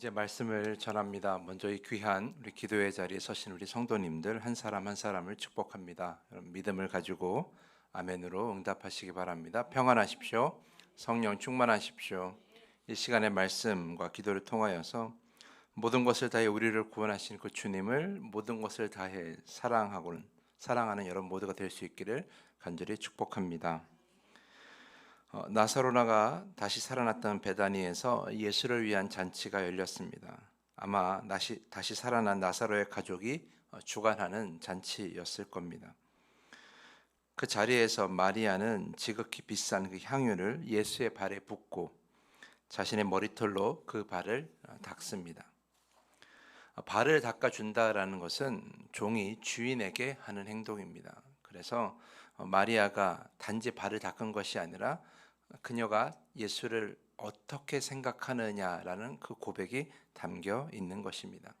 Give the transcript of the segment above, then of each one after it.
이제 말씀을 전합니다. 먼저 이 귀한 우리 기도의 자리에 서신 우리 성도님들 한 사람 한 사람을 축복합니다. 믿음을 가지고 아멘으로 응답하시기 바랍니다. 평안하십시오. 성령 충만하십시오. 이 시간의 말씀과 기도를 통하여서 모든 것을 다해 우리를 구원하신 그 주님을 모든 것을 다해 사랑하고는 사랑하는 여러분 모두가 될 수 있기를 간절히 축복합니다. 어, 나사로나가 다시 살아났던 베다니에서 예수를 위한 잔치가 열렸습니다. 아마 다시, 다시 살아난 나사로의 가족이 어, 주관하는 잔치였을 겁니다. 그 자리에서 마리아는 지극히 비싼 그 향유를 예수의 발에 붓고 자신의 머리털로 그 발을 어, 닦습니다. 어, 발을 닦아준다라는 것은 종이 주인에게 하는 행동입니다. 그래서 어, 마리아가 단지 발을 닦은 것이 아니라 그녀가 예수를 어떻게 생각하느냐라는 그 고백이 담겨 있는 것입니다.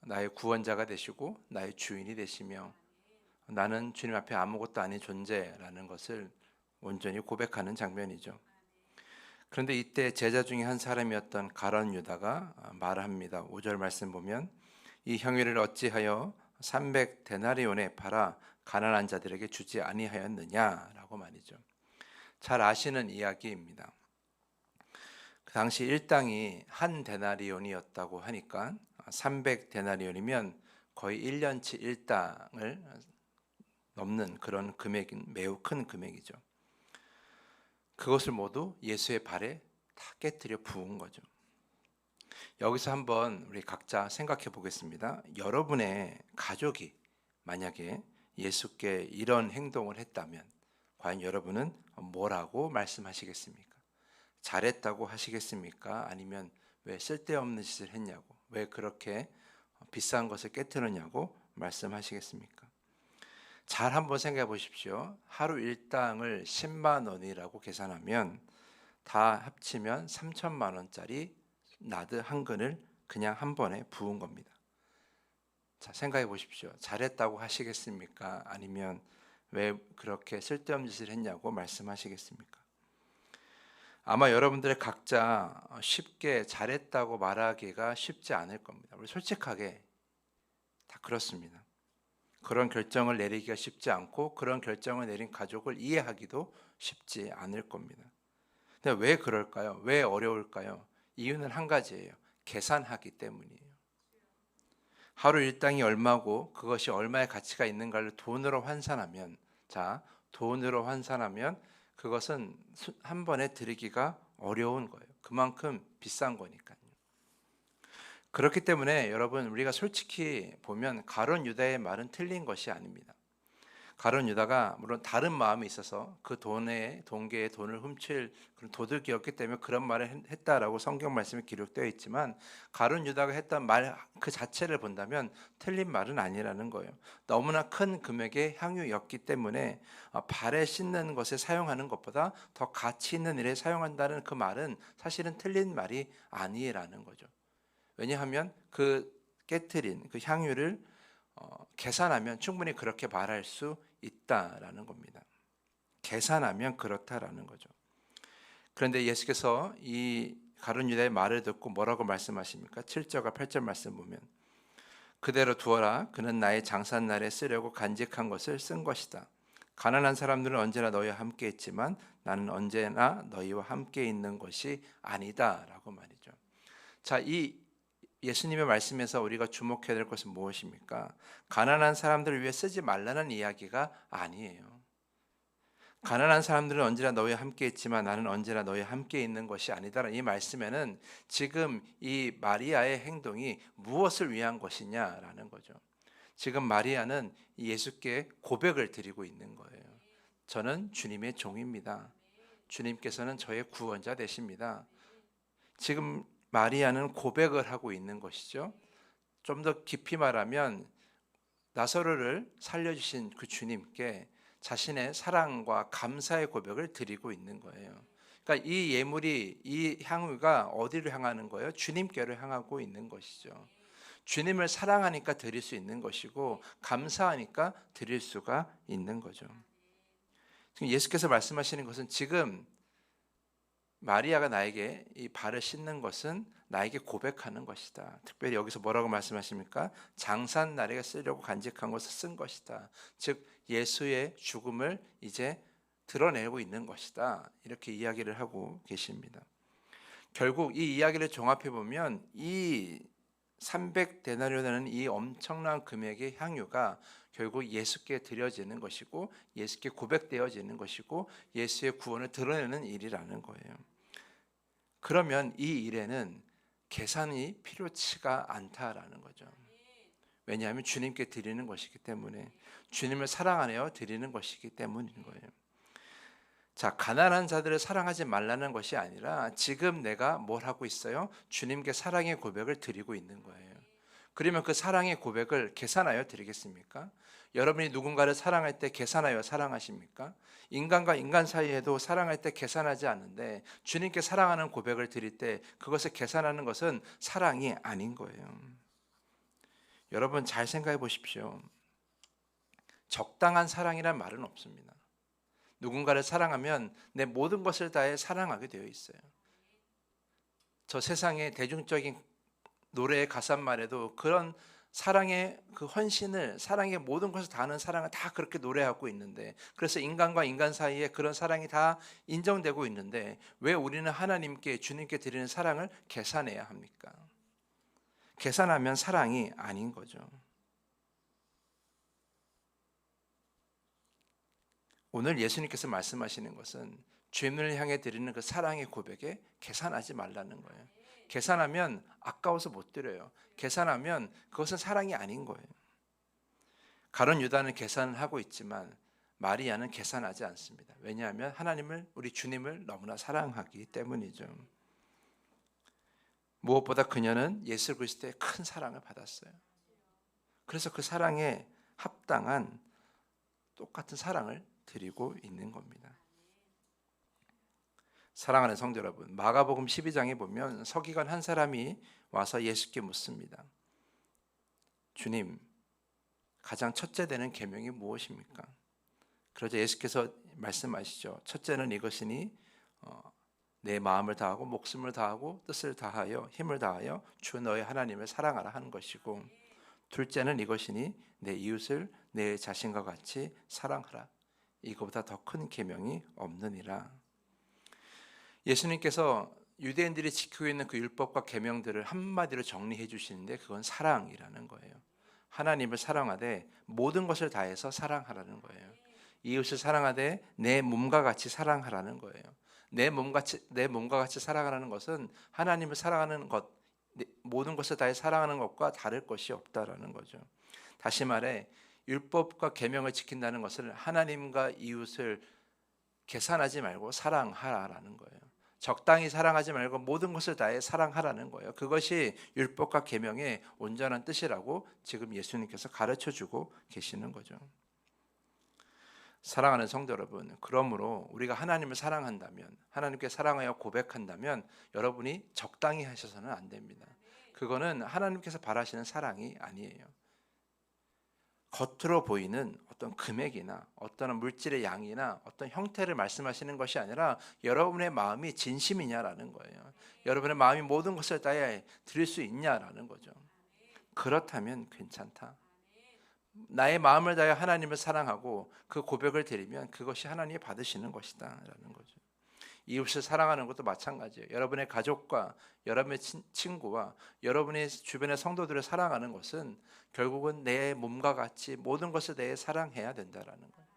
나의 구원자가 되시고 나의 주인이 되시며 나는 주님 앞에 아무것도 아닌 존재라는 것을 온전히 고백하는 장면이죠. 그런데 이때 제자 중에 한 사람이었던 가론 유다가 말합니다. 5절 말씀 보면 이 향유를 어찌하여 300 데나리온에 팔아 가난한 자들에게 주지 아니하였느냐라고 말이죠. 잘 아시는 이야기입니다. 그 당시 일당이 한 데나리온이었다고 하니까 300 데나리온이면 거의 1년치 일당을 넘는 그런 금액인 매우 큰 금액이죠. 그것을 모두 예수의 발에 다 깨뜨려 부은 거죠. 여기서 한번 우리 각자 생각해 보겠습니다. 여러분의 가족이 만약에 예수께 이런 행동을 했다면 과연 여러분은 뭐라고 말씀하시겠습니까? 잘했다고 하시겠습니까? 아니면 왜 쓸데없는 짓을 했냐고, 왜 그렇게 비싼 것을 깨뜨렸냐고 말씀하시겠습니까? 잘 한번 생각해 보십시오. 하루 일당을 10만 원이라고 계산하면 다 합치면 3천만 원짜리 나드 한 근을 그냥 한 번에 부은 겁니다. 자, 생각해 보십시오. 잘했다고 하시겠습니까? 아니면 왜 그렇게 쓸데없는 짓을 했냐고 말씀하시겠습니까? 아마 여러분들의 각자 쉽게 잘했다고 말하기가 쉽지 않을 겁니다. 우리 솔직하게 다 그렇습니다. 그런 결정을 내리기가 쉽지 않고 그런 결정을 내린 가족을 이해하기도 쉽지 않을 겁니다. 근데 왜 그럴까요? 왜 어려울까요? 이유는 한 가지예요. 계산하기 때문이에요. 하루 일당이 얼마고 그것이 얼마의 가치가 있는가를 돈으로 환산하면 자 돈으로 환산하면 그것은 한 번에 드리기가 어려운 거예요. 그만큼 비싼 거니까요. 그렇기 때문에 여러분 우리가 솔직히 보면 가론 유다의 말은 틀린 것이 아닙니다. 가론 유다가 물론 다른 마음이 있어서 그 돈에 동계의 돈을 훔칠 그런 도둑이었기 때문에 그런 말을 했다라고 성경 말씀에 기록되어 있지만 가론 유다가 했던 말 그 자체를 본다면 틀린 말은 아니라는 거예요. 너무나 큰 금액의 향유였기 때문에 어, 발에 씻는 것에 사용하는 것보다 더 가치 있는 일에 사용한다는 그 말은 사실은 틀린 말이 아니라는 거죠. 왜냐하면 그 깨트린 그 향유를 어, 계산하면 충분히 그렇게 말할 수 있다라는 겁니다. 계산하면 그렇다라는 거죠. 그런데 예수께서 이 가룟 유다의 말을 듣고 뭐라고 말씀하십니까? 7절과 8절 말씀 보면 그대로 두어라 그는 나의 장산 날에 쓰려고 간직한 것을 쓴 것이다. 가난한 사람들은 언제나 너희와 함께 있지만 나는 언제나 너희와 함께 있는 것이 아니다라고 말이죠. 자, 이 예수님의 말씀에서 우리가 주목해야 될 것은 무엇입니까? 가난한 사람들을 위해 쓰지 말라는 이야기가 아니에요. 가난한 사람들은 언제나 너희와 함께 있지만 나는 언제나 너희와 함께 있는 것이 아니다라는 이 말씀에는 지금 이 마리아의 행동이 무엇을 위한 것이냐라는 거죠. 지금 마리아는 예수께 고백을 드리고 있는 거예요. 저는 주님의 종입니다. 주님께서는 저의 구원자 되십니다. 지금 마리아는 고백을 하고 있는 것이죠. 좀 더 깊이 말하면 나사로를 살려주신 그 주님께 자신의 사랑과 감사의 고백을 드리고 있는 거예요. 그러니까 이 예물이 이 향유가 어디를 향하는 거예요? 주님께로 향하고 있는 것이죠. 주님을 사랑하니까 드릴 수 있는 것이고 감사하니까 드릴 수가 있는 거죠. 지금 예수께서 말씀하시는 것은 지금 마리아가 나에게 이 발을 씻는 것은 나에게 고백하는 것이다. 특별히 여기서 뭐라고 말씀하십니까? 장산 나리가 쓰려고 간직한 것을 쓴 것이다. 즉 예수의 죽음을 이제 드러내고 있는 것이다. 이렇게 이야기를 하고 계십니다. 결국 이 이야기를 종합해 보면 이 300데나리오라는 이 엄청난 금액의 향유가 결국 예수께 드려지는 것이고 예수께 고백되어지는 것이고 예수의 구원을 드러내는 일이라는 거예요. 그러면 이 일에는 계산이 필요치가 않다라는 거죠. 왜냐하면 주님께 드리는 것이기 때문에 주님을 사랑하여 드리는 것이기 때문인 거예요. 자, 가난한 자들을 사랑하지 말라는 것이 아니라 지금 내가 뭘 하고 있어요? 주님께 사랑의 고백을 드리고 있는 거예요. 그러면 그 사랑의 고백을 계산하여 드리겠습니까? 여러분이 누군가를 사랑할 때 계산하여 사랑하십니까? 인간과 인간 사이에도 사랑할 때 계산하지 않는데 주님께 사랑하는 고백을 드릴 때 그것을 계산하는 것은 사랑이 아닌 거예요. 여러분 잘 생각해 보십시오. 적당한 사랑이란 말은 없습니다. 누군가를 사랑하면 내 모든 것을 다해 사랑하게 되어 있어요. 저 세상의 대중적인 노래의 가사말에도 그런 사랑의 그 헌신을 사랑의 모든 것을 다하는 사랑을 다 그렇게 노래하고 있는데 그래서 인간과 인간 사이에 그런 사랑이 다 인정되고 있는데 왜 우리는 하나님께 주님께 드리는 사랑을 계산해야 합니까? 계산하면 사랑이 아닌 거죠. 오늘 예수님께서 말씀하시는 것은 주님을 향해 드리는 그 사랑의 고백에 계산하지 말라는 거예요. 계산하면 아까워서 못 드려요. 계산하면 그것은 사랑이 아닌 거예요. 가론 유다는 계산을 하고 있지만 마리아는 계산하지 않습니다. 왜냐하면 하나님을 우리 주님을 너무나 사랑하기 때문이죠. 무엇보다 그녀는 예수 그리스도의 큰 사랑을 받았어요. 그래서 그 사랑에 합당한 똑같은 사랑을 드리고 있는 겁니다. 사랑하는 성도 여러분, 마가복음 12장에 보면 서기관 한 사람이 와서 예수께 묻습니다. 주님, 가장 첫째 되는 계명이 무엇입니까? 그러자 예수께서 말씀하시죠. 첫째는 이것이니 어, 내 마음을 다하고 목숨을 다하고 뜻을 다하여 힘을 다하여 주 너의 하나님을 사랑하라 하는 것이고 둘째는 이것이니 내 이웃을 내 자신과 같이 사랑하라. 이거보다 더 큰 계명이 없느니라. 예수님께서 유대인들이 지키고 있는 그 율법과 계명들을 한마디로 정리해 주시는데 그건 사랑이라는 거예요. 하나님을 사랑하되 모든 것을 다해서 사랑하라는 거예요. 이웃을 사랑하되 내 몸과 같이 사랑하라는 거예요. 내 몸같이 내 몸과 같이 사랑하라는 것은 하나님을 사랑하는 것 모든 것을 다해 사랑하는 것과 다를 것이 없다라는 거죠. 다시 말해 율법과 계명을 지킨다는 것을 하나님과 이웃을 계산하지 말고 사랑하라는 거예요. 적당히 사랑하지 말고 모든 것을 다해 사랑하라는 거예요. 그것이 율법과 계명의 온전한 뜻이라고 지금 예수님께서 가르쳐 주고 계시는 거죠. 사랑하는 성도 여러분, 그러므로 우리가 하나님을 사랑한다면, 하나님께 사랑하여 고백한다면 여러분이 적당히 하셔서는 안 됩니다. 그거는 하나님께서 바라시는 사랑이 아니에요. 겉으로 보이는 어떤 금액이나 어떤 물질의 양이나 어떤 형태를 말씀하시는 것이 아니라 여러분의 마음이 진심이냐라는 거예요. 여러분의 마음이 모든 것을 다해 드릴 수 있냐라는 거죠. 그렇다면 괜찮다. 나의 마음을 다해 하나님을 사랑하고 그 고백을 드리면 그것이 하나님이 받으시는 것이다라는 거죠. 이웃을 사랑하는 것도 마찬가지예요. 여러분의 가족과 여러분의 친구와 여러분의 주변의 성도들을 사랑하는 것은 결국은 내 몸과 같이 모든 것을 내 사랑해야 된다라는 거예요.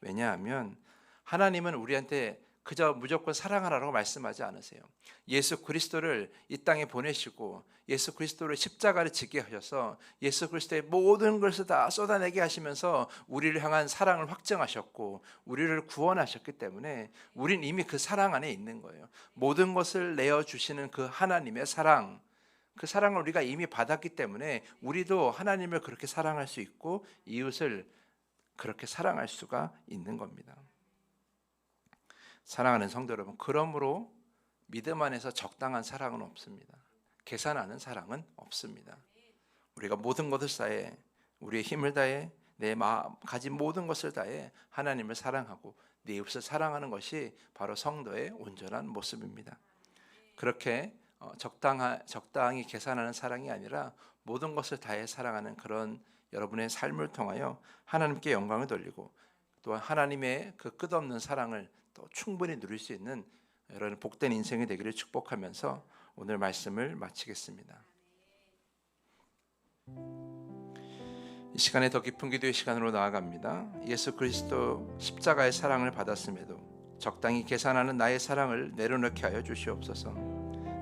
왜냐하면 하나님은 우리한테 그저 무조건 사랑하라고 말씀하지 않으세요. 예수 그리스도를 이 땅에 보내시고 예수 그리스도를 십자가를 지게 하셔서 예수 그리스도의 모든 것을 다 쏟아내게 하시면서 우리를 향한 사랑을 확증하셨고 우리를 구원하셨기 때문에 우린 이미 그 사랑 안에 있는 거예요. 모든 것을 내어 주시는 그 하나님의 사랑 그 사랑을 우리가 이미 받았기 때문에 우리도 하나님을 그렇게 사랑할 수 있고 이웃을 그렇게 사랑할 수가 있는 겁니다. 사랑하는 성도 여러분, 그러므로 믿음 안에서 적당한 사랑은 없습니다. 계산하는 사랑은 없습니다. 우리가 모든 것을 다해 우리의 힘을 다해 내 마음 가진 모든 것을 다해 하나님을 사랑하고 내 이웃을 사랑하는 것이 바로 성도의 온전한 모습입니다. 그렇게 어, 적당하, 적당히 계산하는 사랑이 아니라 모든 것을 다해 사랑하는 그런 여러분의 삶을 통하여 하나님께 영광을 돌리고 또한 하나님의 그 끝없는 사랑을 또 충분히 누릴 수 있는 여러분 복된 인생이 되기를 축복하면서 오늘 말씀을 마치겠습니다. 이 시간에 더 깊은 기도의 시간으로 나아갑니다. 예수 그리스도 십자가의 사랑을 받았음에도 적당히 계산하는 나의 사랑을 내려놓게 하여 주시옵소서.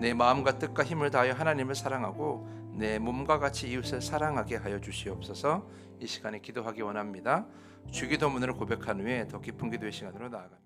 내 마음과 뜻과 힘을 다하여 하나님을 사랑하고 내 몸과 같이 이웃을 사랑하게 하여 주시옵소서. 이 시간에 기도하기 원합니다. 주기도문으로 고백한 후에 더 깊은 기도의 시간으로 나아갑니다.